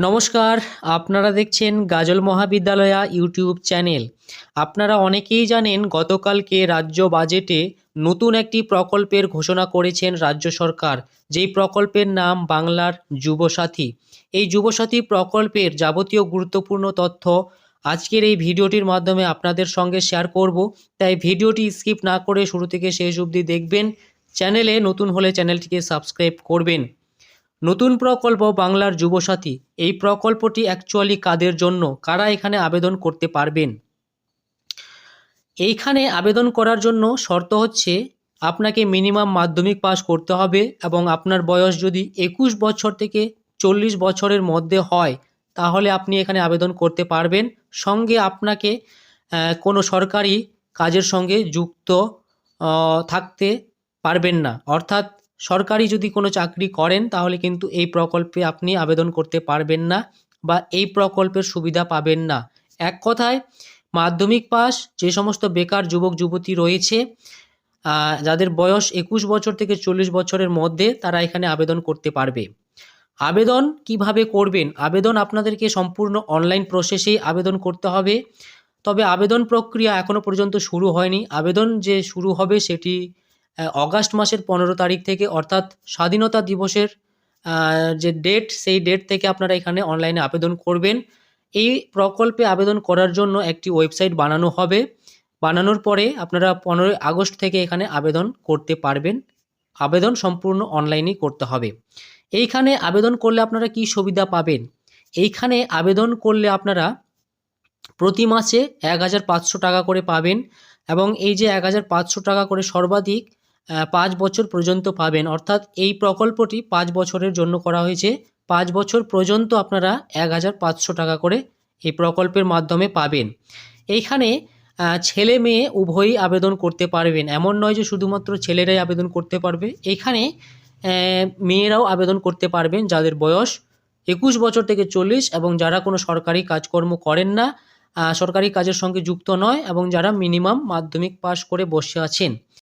নমস্কার, আপনারা দেখছেন গাজল মহাবিদ্যালয়া ইউটিউব চ্যানেল। আপনারা অনেকেই জানেন গতকালকে রাজ্য বাজেটে নতুন একটি প্রকল্পের ঘোষণা করেছেন রাজ্য সরকার। যেই প্রকল্পের নাম বাংলার যুবসাথী। এই যুবসাথী প্রকল্পের যাবতীয় গুরুত্বপূর্ণ তথ্য আজকের এই ভিডিওটির মাধ্যমে আপনাদের সঙ্গে শেয়ার করব। তাই ভিডিওটি স্কিপ না করে শুরু থেকে শেষ অবধি দেখবেন। চ্যানেলে নতুন হলে চ্যানেলটিকে সাবস্ক্রাইব করবেন। নতুন প্রকল্প বাংলার যুবসাথী। এই প্রকল্পটি অ্যাকচুয়ালি কাদের জন্য? কারা এখানে আবেদন করতে পারবেন? এইখানে আবেদন করার জন্য শর্ত হচ্ছে, আপনাকে মিনিমাম মাধ্যমিক পাস করতে হবে এবং আপনার বয়স যদি একুশ বছর থেকে চল্লিশ বছরের মধ্যে হয়, তাহলে আপনি এখানে আবেদন করতে পারবেন। সঙ্গে আপনাকে কোনো সরকারি কাজের সঙ্গে যুক্ত থাকতে পারবেন না। অর্থাৎ সরকারি যদি কোনো চাকরি করেন, তাহলে কিন্তু এই প্রকল্পে আপনি আবেদন করতে পারবেন না বা এই প্রকল্পের সুবিধা পাবেন না। এক কথায়, মাধ্যমিক পাস যে সমস্ত বেকার যুবক, যুবতী রয়েছে যাদের বয়স একুশ বছর থেকে চল্লিশ বছরের মধ্যে তারা এখানে আবেদন করতে পারবে। আবেদন কীভাবে করবেন? আবেদন আপনাদেরকে সম্পূর্ণ অনলাইন প্রসেসেই আবেদন করতে হবে। তবে আবেদন প্রক্রিয়া এখনও পর্যন্ত শুরু হয়নি। আবেদন যে শুরু হবে সেটি অগাস্ট মাসের পনেরো তারিখ থেকে অর্থাৎ স্বাধীনতা দিবসের যে ডেট সেই ডেট থেকে আপনারা এখানে অনলাইনে আবেদন করবেন। এই প্রকল্পে আবেদন করার জন্য একটি ওয়েবসাইট বানানো হবে। বানানোর পরে আপনারা পনেরোই আগস্ট থেকে এখানে আবেদন করতে পারবেন। আবেদন সম্পূর্ণ অনলাইনেই করতে হবে। এইখানে আবেদন করলে আপনারা কি সুবিধা পাবেন? এইখানে আবেদন করলে আপনারা প্রতি মাসে এক হাজার পাঁচশো টাকা করে পাবেন এবং এই যে এক হাজার পাঁচশো টাকা করে সর্বাধিক পাঁচ বছর পর্যন্ত পাবেন। অর্থাৎ এই প্রকল্পটি পাঁচ বছরের জন্য করা হয়েছে। পাঁচ বছর পর্যন্ত আপনারা এক হাজার পাঁচশো টাকা করে এই প্রকল্পের মাধ্যমে পাবেন। এইখানে ছেলে মেয়ে উভয়ই আবেদন করতে পারবেন। এমন নয় যে শুধুমাত্র ছেলেরাই আবেদন করতে পারবে। এখানে মেয়েরাও আবেদন করতে পারবেন যাদের বয়স একুশ বছর থেকে চল্লিশ এবং যারা কোনো সরকারি কাজকর্ম করেন না সরকারি কাজের সঙ্গে যুক্ত নয় এবং যারা মিনিমাম মাধ্যমিক পাশ করে বসে আছেন।